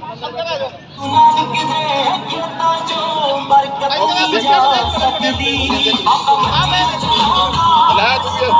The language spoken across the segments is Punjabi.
تھمانک به اچتا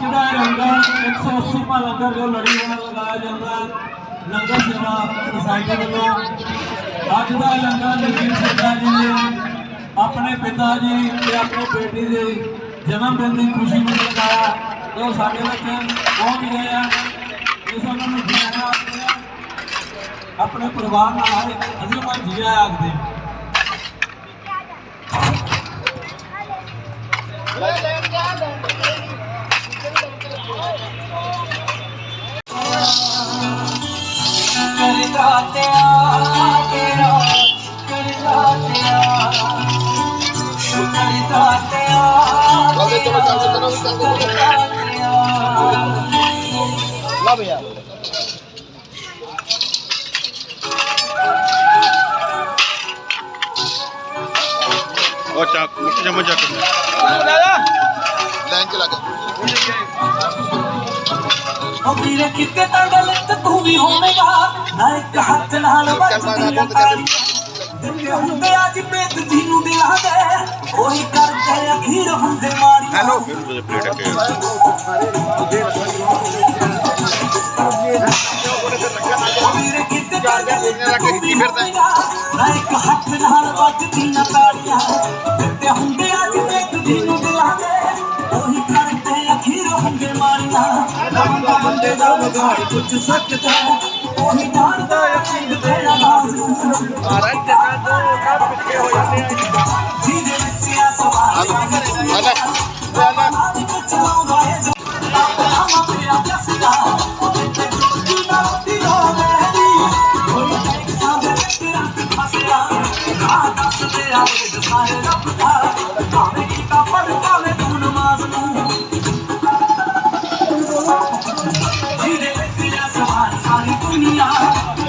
ਜਿਹੜਾ ਦਾ ਇਹ ਲੰਗਰ 180ਵਾਂ ਲੰਗਰ ਜੋ ਲੜੀ ਵਾਲਾ ਲਗਾਇਆ ਜਾਂਦਾ ਲੰਗਰ ਸੇਵਾ ਸੁਸਾਇਟੀ ਵੱਲੋਂ। ਅੱਜ ਦਾ ਲੰਗਰ ਨਵੀਨ ਸਿੰਘਾ ਜੀ ਨੇ, ਆਪਣੇ ਪਿਤਾ ਜੀ ਤੇ ਆਪਣੀ ਬੇਟੀ ਦੇ ਜਨਮ ਦਿਨ ਦੀ ਖੁਸ਼ੀ ਵਿੱਚ ਲਗਾਇਆ ਤੇ ਉਹ ਸਾਡੇ ਵਿੱਚ ਪਹੁੰਚ ਗਏ ਆ। ਇਸ ਉਹਨਾਂ ਨੂੰ ਜੀਆ ਆਪਣੇ ਪਰਿਵਾਰ ਨਾਲ ਆਏ ਅਸੀਂ ਉਹਨਾਂ ਜੀਆ ਆਖਦੇ ਹਾਂ। ਕਰਦਾ ਤੇਰਾ Ocak, mesti jam ocak. Dah dah. Lain ke lagi. ਕਰਦਾ ਉਹ ਵੀਰੇ ਕਿਤੇ ਤਾਂ ਗਲਤ ਤੂੰ ਵੀ ਹੋਵੇਂਗਾ ਨਾ ਇੱਕ ਹੱਥ ਨਾਲ ਵੱਜਦੀਆਂ ਤਾੜੀਆਂ। ਦਿੰਦੇ ਹੁੰਦੇ ਅੱਜ ਬੇਦ ਜੀ ਨੂੰ ਦਿਲਾ ਦੇ। ਉਹੀ ਕਰਕੇ ਅਖੀਰ ਹੁੰਦੇ ਮਾਰੀ ਹੈਲੋ। ਫਿਰ ਪਲੇਟ ਕੇ ਮੇਰੇ ਕਿਤੇ ਗੋਲੀਆਂ ਰੱਖ ਕੇ ਕੀ ਫਿਰਦਾ? ਨਾ ਇੱਕ ਹੱਥ ਨਾਲ ਵੱਜਦੀ ਨਾ ਤਾੜੀਆਂ। ਦਿੱਤੇ ਹੁੰਦੇ ਅੱਜ ਦੇਖਦੀ ਨੂੰ ਦਿਲਾਂ ਦੇ। ਉਹੀ ਕਰਦੇ ਅਖੀਰ ਹੁੰਦੇ ਮਾਰੀਆਂ ਲੰਮਾ ਬੰਦੇ ਦਾ ਵਿਗਾੜ ਕੁਝ ਸਕਦਾ ਉਹੀ ਜਾਣਦਾ ਅਖੀਰ ਤੇ ਆਵਾਜ਼ ਨੂੰ ਮਹਾਰਾਜ ਜਨਾ ਦੋ ਸਭ ਪਿੱਛੇ ਹੋ ਜਾਂਦੇ ਆ ਜਿਹਦੇ ਵਿੱਚ ਆ ਸਵਾਲ ਆ ਲੈ ਆ ਲੈ ਸਾਰੀ ਦੁਨੀਆ 你呀、啊。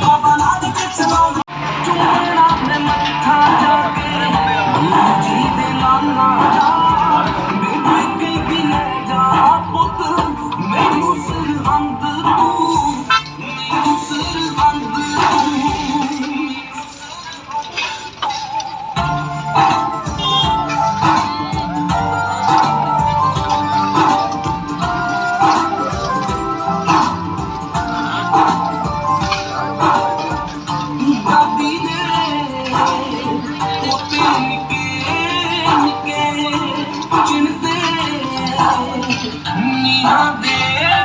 ਨੀਹਾਂ ਦੇ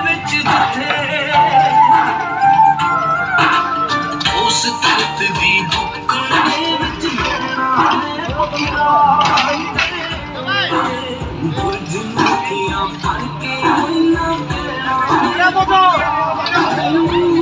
ਵਿੱਚ ਜਿੱਥੇ ਉਸ ਦਰਦ ਦੀ ਬੁੱਕਲ ਦੇ ਵਿੱਚ ਮੇਰਾ ਨੇ ਪੱਕਾ ਕੇ ਮਹੀਨਾ ਤੇਰਾ ਚਟਨੀ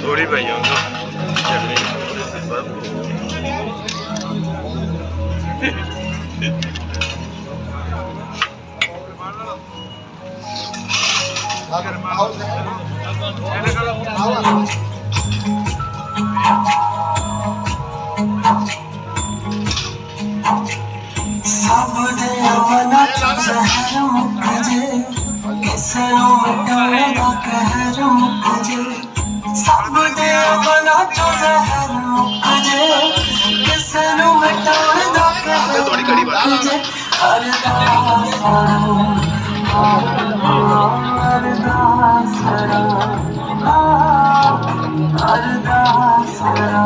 ਥੋੜੀ ਪਈ ਜਾਂਦਾ ਚਟਨੀ ਸਭ যে আর দাসরা আর দাসরা